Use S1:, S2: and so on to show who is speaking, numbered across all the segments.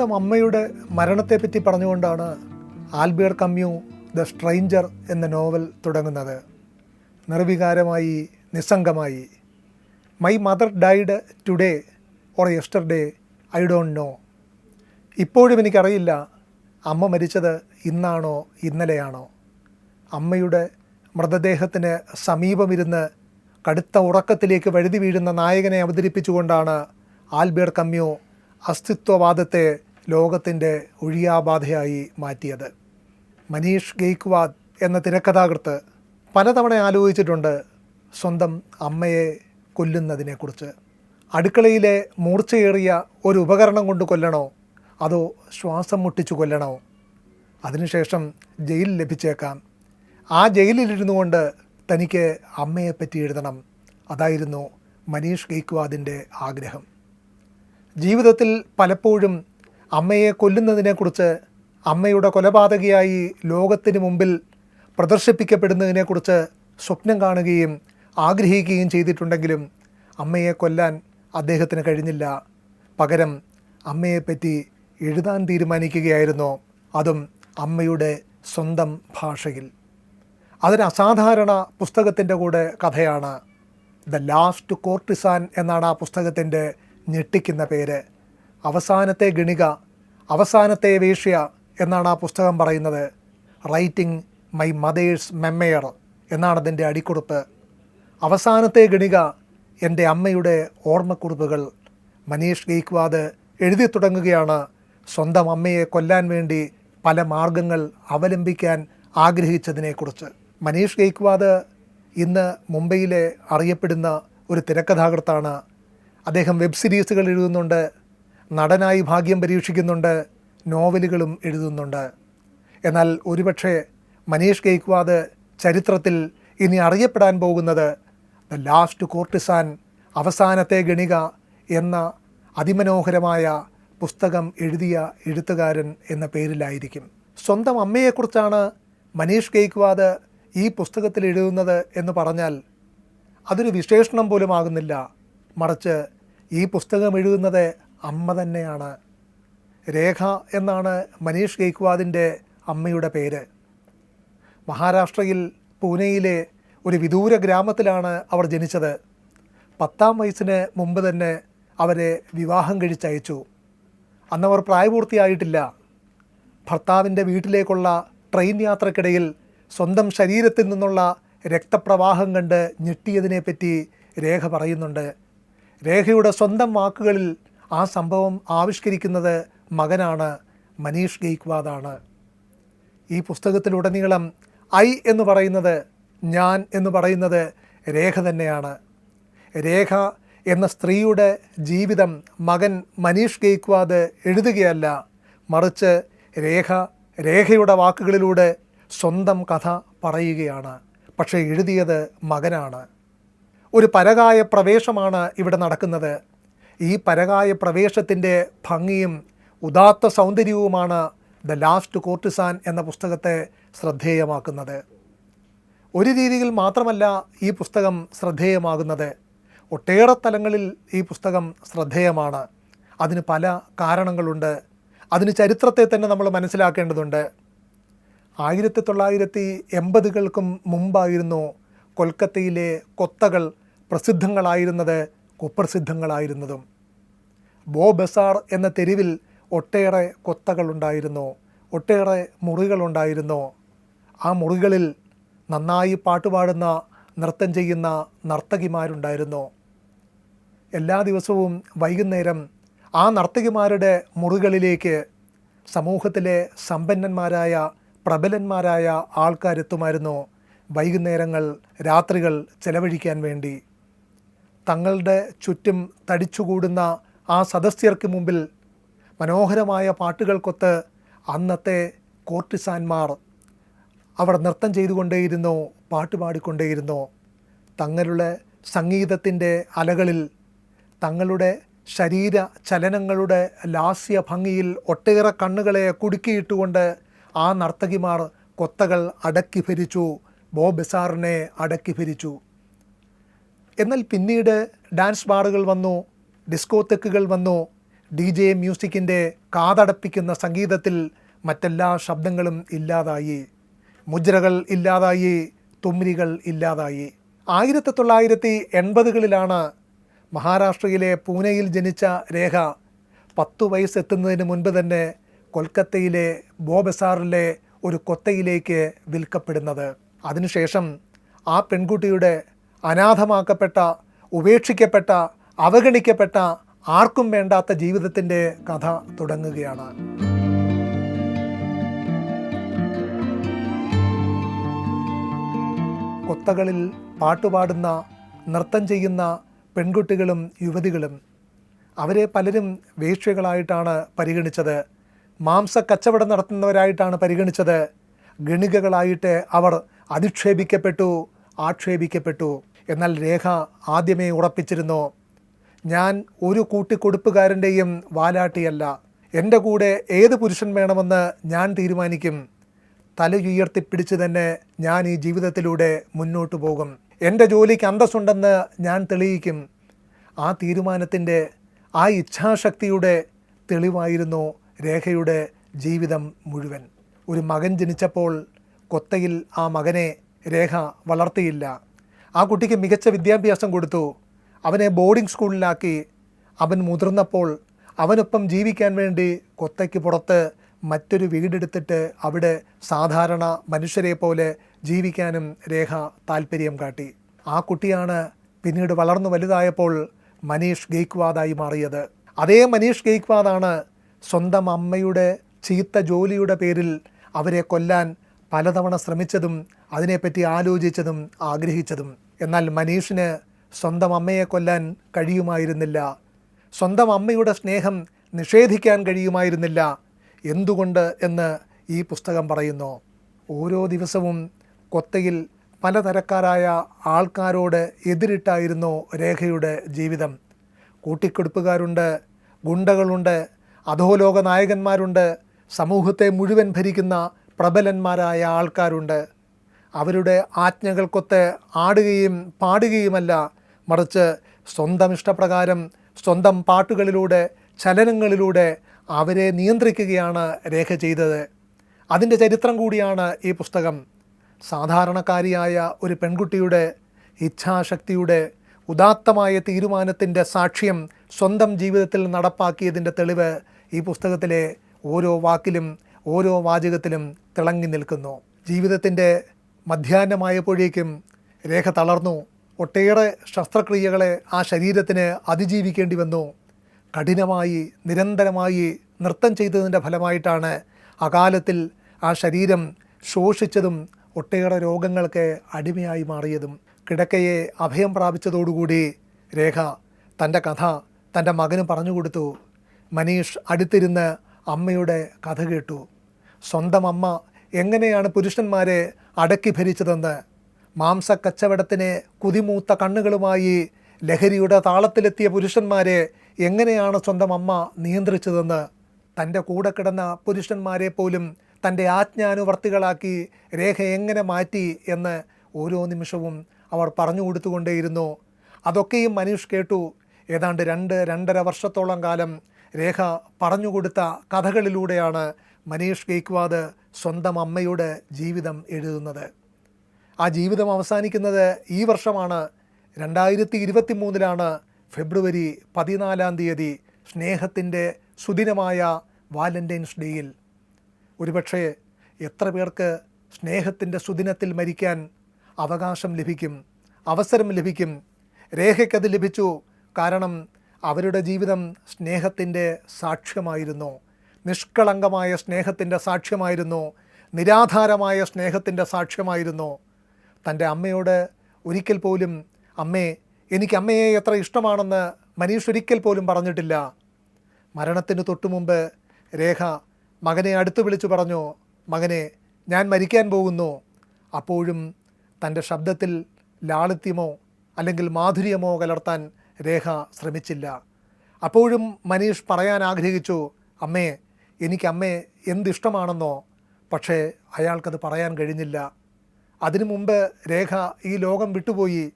S1: സ്വന്തം അമ്മയുടെ മരണത്തെപ്പറ്റി പറഞ്ഞുകൊണ്ടാണ് ആൽബിയർ കമ്മ്യൂ ദ സ്ട്രെയിഞ്ചർ എന്ന നോവൽ തുടങ്ങുന്നത്. നിർവികാരമായി നിസ്സംഗമായി. My mother died today or yesterday I don't know. ഇപ്പോഴും എനിക്കറിയില്ല അമ്മ മരിച്ചത് ഇന്നാണോ ഇന്നലെയാണോ. അമ്മയുടെ മൃതദേഹത്തിന് സമീപമിരുന്ന് കടുത്ത ഉറക്കത്തിലേക്ക് വഴുതി വീഴുന്ന നായകനെ അവതരിപ്പിച്ചുകൊണ്ടാണ് ആൽബേർ കമ്മ്യൂ അസ്തിത്വവാദത്തെ ലോകത്തിന്റെ ഒഴിയാബാധയായി മാറ്റിയത്. മനീഷ് ഗെയ്ക്വാദ് എന്ന തിരക്കഥാകൃത്ത് പലതവണ ആലോചിച്ചിട്ടുണ്ട് സ്വന്തം അമ്മയെ കൊല്ലുന്നതിനെക്കുറിച്ച്. അടുക്കളയിലെ മൂർച്ചയേറിയ ഒരു ഉപകരണം കൊണ്ട് കൊല്ലണോ? അതോ ശ്വാസം മുട്ടിച്ചു കൊല്ലണോ? അതിനുശേഷം ജയിൽ ലഭിച്ചേക്കാം. ആ ജയിലിലിരുന്നു കൊണ്ട് തനിക്ക് അമ്മയെപ്പറ്റി എഴുതണം. അതായിരുന്നു മനീഷ് ഗെയ്ക്വാദിന്റെ ആഗ്രഹം. ജീവിതത്തിൽ പലപ്പോഴും അമ്മയെ കൊല്ലുന്നതിനെക്കുറിച്ച് അമ്മയുടെ കൊലപാതകയായി ലോകത്തിന് മുമ്പിൽ പ്രദർശിപ്പിക്കപ്പെടുന്നതിനെക്കുറിച്ച് സ്വപ്നം കാണുകയും ആഗ്രഹിക്കുകയും ചെയ്തിട്ടുണ്ടെങ്കിലും അമ്മയെ കൊല്ലാൻ അദ്ദേഹത്തിന് കഴിഞ്ഞില്ല. പകരം അമ്മയെപ്പറ്റി എഴുതാൻ തീരുമാനിക്കുകയായിരുന്നു അതും അമ്മയുടെ സ്വന്തം ഭാഷയിൽ. അതൊരു അസാധാരണ പുസ്തകത്തിന്റെ കൂടെ കഥയാണ്. ദ ലാസ്റ്റ് കോർട്ടിസാൻ എന്നാണ് ആ പുസ്തകത്തിന്റെ ഞെട്ടിക്കുന്ന പേര്. അവസാനത്തെ ഗണിക അവസാനത്തെ വേഷ്യ എന്നാണ് ആ പുസ്തകം പറയുന്നത്. റൈറ്റിംഗ് മൈ മദേഴ്സ് മെമ്മയർ എന്നാണ് അതിന്റെ അടിക്കുറിപ്പ്. അവസാനത്തെ ഗണിക എന്റെ അമ്മയുടെ ഓർമ്മക്കുറിപ്പുകൾ. മനീഷ് ഗെയ്ക്വാദ് എഴുതി തുടങ്ങുകയാണ്. സ്വന്തം അമ്മയെ കൊല്ലാൻ വേണ്ടി പല മാർഗങ്ങൾ അവലംബിക്കാൻ ആഗ്രഹിച്ചതിനെക്കുറിച്ച്. മനീഷ് ഗെയ്ക്വാദ് ഇന്ന് മുംബൈയിലെ അറിയപ്പെടുന്ന ഒരു തിരക്കഥാകൃത്താണ്. അദ്ദേഹം വെബ് സീരീസുകൾ എഴുതുന്നുണ്ട്. നടനായി ഭാഗ്യം പരീക്ഷിക്കുന്നുണ്ട് നോവലുകളും എഴുതുന്നുണ്ട്. എന്നാൽ ഒരുപക്ഷെ മനീഷ് ഗെയ്ക്വാദ് ചരിത്രത്തിൽ ഇനി അറിയപ്പെടാൻ പോകുന്നത് ദ ലാസ്റ്റ് കോർട്ടിസാൻ അവസാനത്തെ ഗണിക എന്ന അതിമനോഹരമായ പുസ്തകം എഴുതിയ എഴുത്തുകാരൻ എന്ന പേരിലായിരിക്കും. സ്വന്തം അമ്മയെക്കുറിച്ചാണ് മനീഷ് ഗെയ്ക്വാദ് ഈ പുസ്തകത്തിൽ എഴുതുന്നത് എന്ന് പറഞ്ഞാൽ അതൊരു വിശേഷണം പോലും ആകുന്നില്ല മറിച്ച് ഈ പുസ്തകം എഴുതുന്നത് അമ്മ തന്നെയാണ്. രേഖ എന്നാണ് മനീഷ് ഗെയ്ക്വാദിന്റെ അമ്മയുടെ പേര്. മഹാരാഷ്ട്രയിൽ പൂനെയിലെ ഒരു വിദൂര ഗ്രാമത്തിലാണ് അവർ ജനിച്ചത്. പത്താം വയസ്സിന് മുമ്പ് തന്നെ അവരെ വിവാഹം കഴിച്ചയച്ചു. അന്നവർ പ്രായപൂർത്തിയായിട്ടില്ല. ഭർത്താവിന്റെ വീട്ടിലേക്കുള്ള ട്രെയിൻ യാത്രക്കിടയിൽ സ്വന്തം ശരീരത്തിൽ നിന്നുള്ള രക്തപ്രവാഹം കണ്ട് ഞെട്ടിയതിനെപ്പറ്റി രേഖ പറയുന്നുണ്ട്. രേഖയുടെ സ്വന്തം വാക്കുകളിൽ ആ സംഭവം ആവിഷ്കരിക്കുന്നത് മകനാണ് മനീഷ് ഗെയ്ക്വാദാണ്. ഈ പുസ്തകത്തിലുടനീളം ഐ എന്ന് പറയുന്നത് ഞാൻ എന്ന് പറയുന്നത് രേഖ തന്നെയാണ്. രേഖ എന്ന സ്ത്രീയുടെ ജീവിതം മകൻ മനീഷ് ഗെയ്ക്വാദ് എഴുതുകയല്ല മറിച്ച് രേഖ രേഖയുടെ വാക്കുകളിലൂടെ സ്വന്തം കഥ പറയുകയാണ്. പക്ഷേ എഴുതിയത് മകനാണ്. ഒരു പരകായ പ്രവേശമാണ് ഇവിടെ നടക്കുന്നത്. ഈ പരകായ പ്രവേശത്തിന്റെ ഭംഗിയും ഉദാത്ത സൗന്ദര്യവുമാണ് ദ ലാസ്റ്റ് കോർട്ടിസാൻ എന്ന പുസ്തകത്തെ ശ്രദ്ധേയമാക്കുന്നത്. ഒരു രീതിയിൽ മാത്രമല്ല ഈ പുസ്തകം ശ്രദ്ധേയമാകുന്നത്. ഒട്ടേറെ തലങ്ങളിൽ ഈ പുസ്തകം ശ്രദ്ധേയമാണ്. അതിന് പല കാരണങ്ങളുണ്ട്. അതിന് ചരിത്രത്തെ തന്നെ നമ്മൾ മനസ്സിലാക്കേണ്ടതുണ്ട്. ആയിരത്തി തൊള്ളായിരത്തി എൺപതുകൾക്കും മുമ്പായിരുന്നു കൊൽക്കത്തയിലെ കൊത്തകൾ പ്രസിദ്ധങ്ങളായിരുന്നത് കുപ്രസിദ്ധങ്ങളായിരുന്നതും. ബോ ബസാർ എന്ന തെരുവിൽ ഒട്ടേറെ കൊത്തകളുണ്ടായിരുന്നു. ഒട്ടേറെ മുറികളുണ്ടായിരുന്നു. ആ മുറികളിൽ നന്നായി പാട്ടുപാടുന്ന നൃത്തം ചെയ്യുന്ന നർത്തകിമാരുണ്ടായിരുന്നു. എല്ലാ ദിവസവും വൈകുന്നേരം ആ നർത്തകിമാരുടെ മുറികളിലേക്ക് സമൂഹത്തിലെ സമ്പന്നന്മാരായ പ്രബലന്മാരായ ആൾക്കാരെത്തുമായിരുന്നു വൈകുന്നേരങ്ങൾ രാത്രികൾ ചെലവഴിക്കാൻ വേണ്ടി. തങ്ങളുടെ ചുറ്റും തടിച്ചുകൂടുന്ന ആ സദസ്യർക്ക് മുമ്പിൽ മനോഹരമായ പാട്ടുകൾക്കൊത്ത് അന്നത്തെ കോർട്ടിസാൻമാർ അവർ നൃത്തം ചെയ്തുകൊണ്ടേയിരുന്നു പാട്ട് പാടിക്കൊണ്ടേയിരുന്നു. തങ്ങളുടെ സംഗീതത്തിന്റെ അലകളിൽ തങ്ങളുടെ ശരീര ചലനങ്ങളുടെ ലാസ്യ ഭംഗിയിൽ ഒട്ടേറെ കണ്ണുകളെ കുടുക്കിയിട്ടുകൊണ്ട് ആ നർത്തകിമാർ കൊത്തകൾ അടക്കി ഭരിച്ചു ബോ ബസാറിനെ അടക്കി ഭരിച്ചു. എന്നാൽ പിന്നീട് ഡാൻസ് ബാറുകൾ വന്നു ഡിസ്കോതെക്കുകൾ വന്നു ഡി ജെ മ്യൂസിക്കിന്റെ കാതടപ്പിക്കുന്ന സംഗീതത്തിൽ മറ്റെല്ലാ ശബ്ദങ്ങളും ഇല്ലാതായി. മുദ്രകൾ ഇല്ലാതായി തുമ്മിരികൾ ഇല്ലാതായി. ആയിരത്തി തൊള്ളായിരത്തി എൺപതുകളിലാണ് മഹാരാഷ്ട്രയിലെ പൂനെയിൽ ജനിച്ച രേഖ പത്തു വയസ്സെത്തുന്നതിന് മുൻപ് തന്നെ കൊൽക്കത്തയിലെ ബോബസാറിലെ ഒരു കൊത്തയിലേക്ക് വിൽക്കപ്പെടുന്നത്. അതിനുശേഷം ആ പെൺകുട്ടിയുടെ അനാഥമാക്കപ്പെട്ട ഉപേക്ഷിക്കപ്പെട്ട അവഗണിക്കപ്പെട്ട ആർക്കും വേണ്ടാത്ത ജീവിതത്തിന്റെ കഥ തുടങ്ങുകയാണ്. കൊത്തകളിൽ പാട്ടുപാടുന്ന നൃത്തം ചെയ്യുന്ന പെൺകുട്ടികളും യുവതികളും അവരെ പലരും വേശ്യകളായിട്ടാണ് പരിഗണിച്ചത്. മാംസ കച്ചവടം നടത്തുന്നവരായിട്ടാണ് പരിഗണിച്ചത്. ഗണികകളായിട്ട് അവർ അധിക്ഷേപിക്കപ്പെട്ടു ആക്ഷേപിക്കപ്പെട്ടു. എന്നാൽ രേഖ ആദ്യമേ ഉറപ്പിച്ചിരുന്നു. ഞാൻ ഒരു കൂട്ടിക്കൊടുപ്പുകാരന്റെയും വാലാട്ടിയല്ല. എന്റെ കൂടെ ഏത് പുരുഷൻ വേണമെന്ന് ഞാൻ തീരുമാനിക്കും. തലയുയർത്തിപ്പിടിച്ച് തന്നെ ഞാൻ ഈ ജീവിതത്തിലൂടെ മുന്നോട്ട് പോകും. എന്റെ ജോലിക്ക് അന്തസ്സുണ്ടെന്ന് ഞാൻ തെളിയിക്കും. ആ തീരുമാനത്തിന്റെ ആ ഇച്ഛാശക്തിയുടെ തെളിവായിരുന്നു രേഖയുടെ ജീവിതം മുഴുവൻ. ഒരു മകൻ ജനിച്ചപ്പോൾ കൊത്തയിൽ ആ മകനെ രേഖ വളർത്തിയില്ല. ആ കുട്ടിക്ക് മികച്ച വിദ്യാഭ്യാസം കൊടുത്തു. അവനെ ബോർഡിംഗ് സ്കൂളിലാക്കി അവൻ മുതിർന്നപ്പോൾ അവനൊപ്പം ജീവിക്കാൻ വേണ്ടി കൊത്തയ്ക്ക് പുറത്ത് മറ്റൊരു വീടെടുത്തിട്ട് അവിടെ സാധാരണ മനുഷ്യരെ പോലെ ജീവിക്കാനും രേഖ താല്പര്യം കാട്ടി. ആ കുട്ടിയാണ് പിന്നീട് വളർന്നു വലുതായപ്പോൾ മനീഷ് ഗെയ്ക്വാദായി മാറിയത്. അതേ മനീഷ് ഗെയ്ക്വാദാണ് സ്വന്തം അമ്മയുടെ ചീത്ത ജോലിയുടെ പേരിൽ അവരെ കൊല്ലാൻ പലതവണ ശ്രമിച്ചതും അതിനെപ്പറ്റി ആലോചിച്ചതും ആഗ്രഹിച്ചതും. എന്നാൽ മനീഷിന് സ്വന്തം അമ്മയെ കൊല്ലാൻ കഴിയുമായിരുന്നില്ല. സ്വന്തം അമ്മയുടെ സ്നേഹം നിഷേധിക്കാൻ കഴിയുമായിരുന്നില്ല. എന്തുകൊണ്ട് എന്ന് ഈ പുസ്തകം പറയുന്നു. ഓരോ ദിവസവും കൊത്തയിൽ പലതരക്കാരായ ആൾക്കാരോട് എതിരിട്ടായിരുന്നു രേഖയുടെ ജീവിതം. കൂട്ടിക്കൊടുപ്പുകാരുണ്ട് ഗുണ്ടകളുണ്ട് അധോലോക നായകന്മാരുണ്ട് സമൂഹത്തെ മുഴുവൻ ഭരിക്കുന്ന പ്രബലന്മാരായ ആൾക്കാരുണ്ട്. അവരുടെ ആജ്ഞകൾക്കൊത്ത് ആടുകയും പാടുകയുമല്ല. മറിച്ച് സ്വന്തം ഇഷ്ടപ്രകാരം സ്വന്തം പാട്ടുകളിലൂടെ ചലനങ്ങളിലൂടെ അവരെ നിയന്ത്രിക്കുകയാണ് രേഖ ചെയ്തത്. അതിന്റെ ചരിത്രം കൂടിയാണ് ഈ പുസ്തകം. സാധാരണക്കാരിയായ ഒരു പെൺകുട്ടിയുടെ ഇച്ഛാശക്തിയുടെ ഉദാത്തമായ തീരുമാനത്തിന്റെ സാക്ഷ്യം സ്വന്തം ജീവിതത്തിൽ നടപ്പാക്കിയതിന്റെ തെളിവ് ഈ പുസ്തകത്തിലെ ഓരോ വാക്കിലും ഓരോ വാചകത്തിലും തിളങ്ങി നിൽക്കുന്നു. ജീവിതത്തിന്റെ മധ്യാഹ്നമായപ്പോഴേക്കും രേഖ തളർന്നു. ഒട്ടേറെ ശസ്ത്രക്രിയകളെ ആ ശരീരത്തിന് അതിജീവിക്കേണ്ടി വന്നു. കഠിനമായി നിരന്തരമായി നൃത്തം ചെയ്തതിന്റെ ഫലമായിട്ടാണ് അകാലത്തിൽ ആ ശരീരം ശോഷിച്ചതും ഒട്ടേറെ രോഗങ്ങൾക്ക് അടിമയായി മാറിയതും. കിടക്കയെ അഭയം പ്രാപിച്ചതോടുകൂടി രേഖ തന്റെ കഥ തന്റെ മകന് പറഞ്ഞു കൊടുത്തു. മനീഷ് അടുത്തിരുന്ന് അമ്മയുടെ കഥ കേട്ടു. സ്വന്തം അമ്മ എങ്ങനെയാണ് പുരുഷന്മാരെ അടക്കി ഭരിച്ചതെന്ന്. മാംസക്കച്ചവടത്തിന് കുതിമൂത്ത കണ്ണുകളുമായി ലഹരിയുടെ താളത്തിലെത്തിയ പുരുഷന്മാരെ എങ്ങനെയാണ് സ്വന്തം അമ്മ നിയന്ത്രിച്ചതെന്ന്. തന്റെ കൂടെ കിടന്ന പുരുഷന്മാരെ പോലും തന്റെ ആജ്ഞാനുവർത്തികളാക്കി രേഖ എങ്ങനെ മാറ്റി എന്ന് ഓരോ നിമിഷവും അവർ പറഞ്ഞു കൊടുത്തുകൊണ്ടേയിരുന്നു. അതൊക്കെയും മനീഷ് കേട്ടു. ഏതാണ്ട് രണ്ട് രണ്ടര വർഷത്തോളം കാലം രേഖ പറഞ്ഞുകൊടുത്ത കഥകളിലൂടെയാണ് മനീഷ് ഗെയ്ക്വാദ് സ്വന്തം അമ്മയുടെ ജീവിതം എഴുതുന്നത്. ആ ജീവിതം അവസാനിക്കുന്നത് ഈ വർഷമാണ്. രണ്ടായിരത്തി ഇരുപത്തി മൂന്നിലാണ് ഫെബ്രുവരി പതിനാലാം തീയതി സ്നേഹത്തിന്റെ സുദിനമായ വാലന്റൈൻസ് ഡേയിൽ. ഒരുപക്ഷേ എത്ര പേർക്ക് സ്നേഹത്തിന്റെ സുദിനത്തിൽ മരിക്കാൻ അവകാശം ലഭിക്കും അവസരം ലഭിക്കും രേഖയ്ക്കത് ലഭിച്ചു. കാരണം അവരുടെ ജീവിതം സ്നേഹത്തിന്റെ സാക്ഷ്യമായിരുന്നു. നിഷ്കളങ്കമായ സ്നേഹത്തിന്റെ സാക്ഷ്യമായിരുന്നു. നിരാധാരമായ സ്നേഹത്തിന്റെ സാക്ഷ്യമായിരുന്നു. തന്റെ അമ്മയോട് ഒരിക്കൽ പോലും അമ്മേ എനിക്ക് അമ്മയെ എത്ര ഇഷ്ടമാണെന്ന് മനീഷ് ഒരിക്കൽ പോലും പറഞ്ഞിട്ടില്ല. മരണത്തിന് തൊട്ടുമുമ്പ് രേഖ മകനെ അടുത്ത് വിളിച്ചു പറഞ്ഞു മകനെ ഞാൻ മരിക്കാൻ പോകുന്നു. അപ്പോഴും തന്റെ ശബ്ദത്തിൽ ലാളിത്യമോ അല്ലെങ്കിൽ മാധുര്യമോ കലർത്താൻ രേഖ ശ്രമിച്ചില്ല. അപ്പോഴും മനീഷ് പറയാൻ ആഗ്രഹിച്ചു അമ്മേ എനിക്ക് അമ്മയെ എന്തിഷ്ടമാണെന്നോ? പക്ഷേ അയാൾക്കത് പറയാൻ കഴിഞ്ഞില്ല. അതിനു മുമ്പ് രേഖ ഈ ലോകം വിട്ടുപോയി.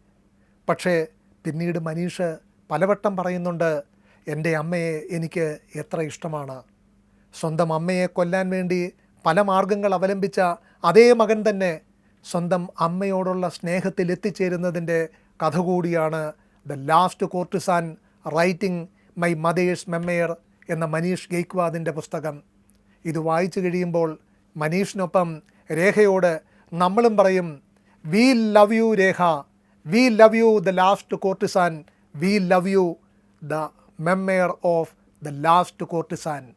S1: പക്ഷേ പിന്നീട് മനീഷ് പലവട്ടം പറയുന്നുണ്ട് എന്റെ അമ്മയെ എനിക്ക് എത്ര ഇഷ്ടമാണ്. സ്വന്തം അമ്മയെ കൊല്ലാൻ വേണ്ടി പല മാർഗങ്ങൾ അവലംബിച്ച അതേ മകൻ തന്നെ സ്വന്തം അമ്മയോടുള്ള സ്നേഹത്തിൽ എത്തിച്ചേരുന്നതിന്റെ കഥ കൂടിയാണ് the last courtesan writing my mother's memoir എന്ന മനീഷ് ഗെയ്ക്വാദിന്റെ പുസ്തകം. ഇത് വായിച്ചു കഴിയുമ്പോൾ മനീഷിനൊപ്പം രേഖയോട് നമ്മളും പറയും we love you Rekha. We love you the last courtesan we love you the memoir of the last courtesan